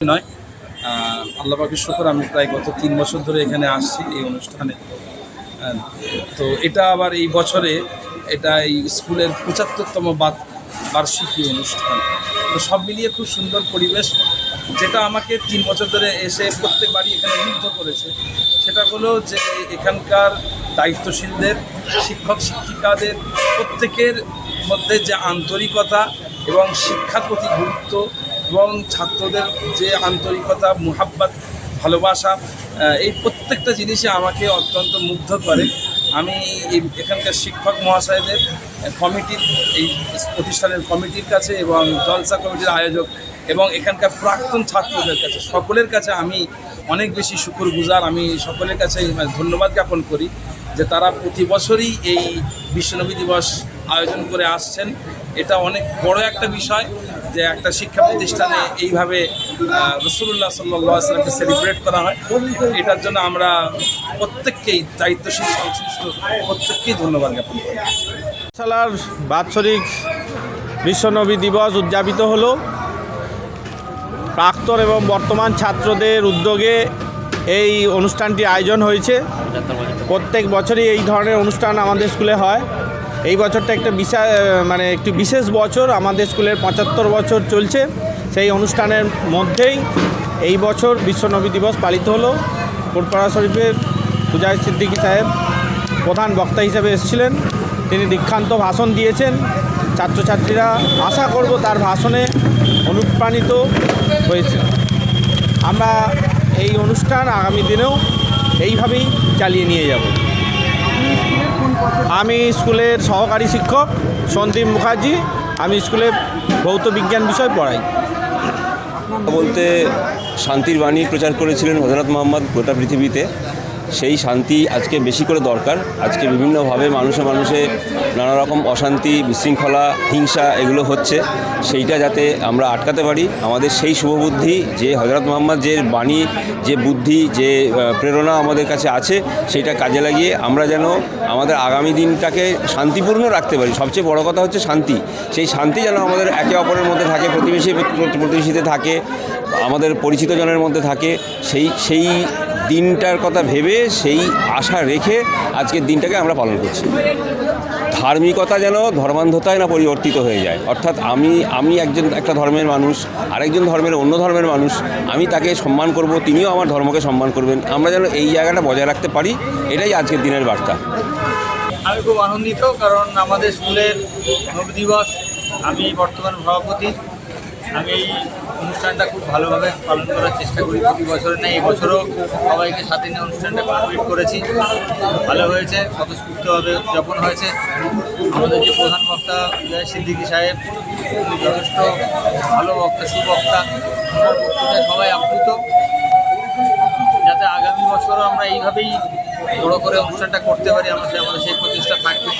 নয়। আহ, আল্লাহ পাকের শুকর আমি প্রায় গত তিন বছর ধরে এখানে আসছি এই অনুষ্ঠানে। তো এটা আবার এই বছরে এটা এই স্কুলের পঁচাত্তরতম বার্ষিকী অনুষ্ঠান। তো সব মিলিয়ে খুব সুন্দর পরিবেশ। যেটা আমাকে তিন বছর ধরে এসে প্রত্যেকবারই এখানে মুগ্ধ করেছে সেটা হলো যে এখানকার দায়িত্বশীলদের শিক্ষক শিক্ষিকাদের প্রত্যেকের মধ্যে যে আন্তরিকতা এবং শিক্ষার প্রতি গুরুত্ব এবং ছাত্রদের যে আন্তরিকতা, মুহাব্বাত, ভালোবাসা এই প্রত্যেকটা জিনিসই আমাকে অত্যন্ত মুগ্ধ করে। আমি এখানকার শিক্ষক মহাশয়দের কমিটির, এই প্রতিষ্ঠানের কমিটির কাছে এবং জলসা কমিটির আয়োজক এবং এখানকার প্রাক্তন ছাত্রদের কাছে, সকলের কাছে আমি অনেক বেশি শুকুর গুজার আমি সকলের কাছে ধন্যবাদ জ্ঞাপন করি যে তারা প্রতি বছরই এই বিশ্বনবী দিবস আয়োজন করে আসছেন। এটা অনেক বড় একটা বিষয়। যে একটা শিক্ষা প্রতিষ্ঠানে এইভাবে রসুল্লাহ সাল্লাহ সেলিব্রেট করা হয়, এটার জন্য আমরা প্রত্যেককেই দায়িত্বশীল, সংশ্লিষ্ট, প্রত্যেককেই ধন্যবাদ জ্ঞাপন করি। সালার বাৎসরিক বিশ্বনবী দিবস উদযাপিত হলো। প্রাক্তন এবং বর্তমান ছাত্রদের উদ্যোগে এই অনুষ্ঠানটি আয়োজন হয়েছে। প্রত্যেক বছরই এই ধরনের অনুষ্ঠান আমাদের স্কুলে হয়। এই বছরটা একটা বিশাল মানে একটি বিশেষ বছর। আমাদের স্কুলের পঁচাত্তর বছর চলছে। সেই অনুষ্ঠানের মধ্যেই এই বছর বিশ্বনবী দিবস পালিত হলো। কোটপাড়া শরীফের পূজায় সিদ্দিকী সাহেব প্রধান বক্তা হিসেবে এসেছিলেন। তিনি দীক্ষান্ত ভাষণ দিয়েছেন। ছাত্রছাত্রীরা আশা করব তার ভাষণে অনুপ্রাণিত হয়েছে। আমরা এই অনুষ্ঠান আগামী দিনেও এইভাবেই চালিয়ে নিয়ে যাব। আমি স্কুলের সহকারী শিক্ষক সন্দীপ মুখার্জি। আমি স্কুলে ভৌত বিজ্ঞান বিষয় পড়াই। বলতে শান্তির বাণী প্রচার করেছিলেন হজরত মোহাম্মদ গোটা পৃথিবীতে। সেই শান্তি আজকে বেশি করে দরকার। আজকে বিভিন্নভাবে মানুষে মানুষে নানা রকম অশান্তি, বিশৃঙ্খলা, হিংসা এগুলো হচ্ছে। সেইটা যাতে আমরা আটকাতে পারি। আমাদের সেই শুভবুদ্ধি, যে হজরত মোহাম্মদ যে বাণী, যে বুদ্ধি, যে প্রেরণা আমাদের কাছে আছে, সেইটা কাজে লাগিয়ে আমরা যেন আমাদের আগামী দিনটাকে শান্তিপূর্ণ রাখতে পারি। সবচেয়ে বড় কথা হচ্ছে শান্তি। সেই শান্তি যেন আমাদের একে অপরের মধ্যে থাকে, প্রতিবেশী, প্রতিবেশীতে থাকে, আমাদের পরিচিত জনের মধ্যে থাকে। সেই সেই দিনটার কথা ভেবে সেই আশা রেখে আজকের দিনটাকে আমরা পালন করছি। ধার্মিকতা যেন ধর্মান্ধতায় না পরিবর্তিত হয়ে যায়। অর্থাৎ আমি আমি একজন, একটা ধর্মের মানুষ, আরেকজন ধর্মের অন্য ধর্মের মানুষ, আমি তাকে সম্মান করব, তিনিও আমার ধর্মকে সম্মান করবেন। আমরা যেন এই জায়গাটা বজায় রাখতে পারি, এটাই আজকের দিনের বার্তা। আমি খুব আনন্দিত, কারণ আমাদের স্কুলের নবী দিবস আমি বর্তমান সভাপতি। আমি এই অনুষ্ঠানটা খুব ভালোভাবে পালন করার চেষ্টা করি। প্রতি বছরে নেই এবছরও সবাইকে সাথে নিয়ে অনুষ্ঠানটা কমপ্লিট করেছি। ভালো হয়েছে স্বতঃস্ফূর্তভাবে উদযাপন হয়েছে। আমাদের যে প্রধান বক্তা বিজয় সিদ্দিকী সাহেব যথেষ্ট ভালো বক্তা, সুবক্তা। বক্তৃতায় সবাই আপ্লুত। যাতে আগামী বছরও আমরা এইভাবেই বড় করে অনুষ্ঠানটা করতে পারি, আমাদের আমাদের সেই প্রচেষ্টা থাকবে।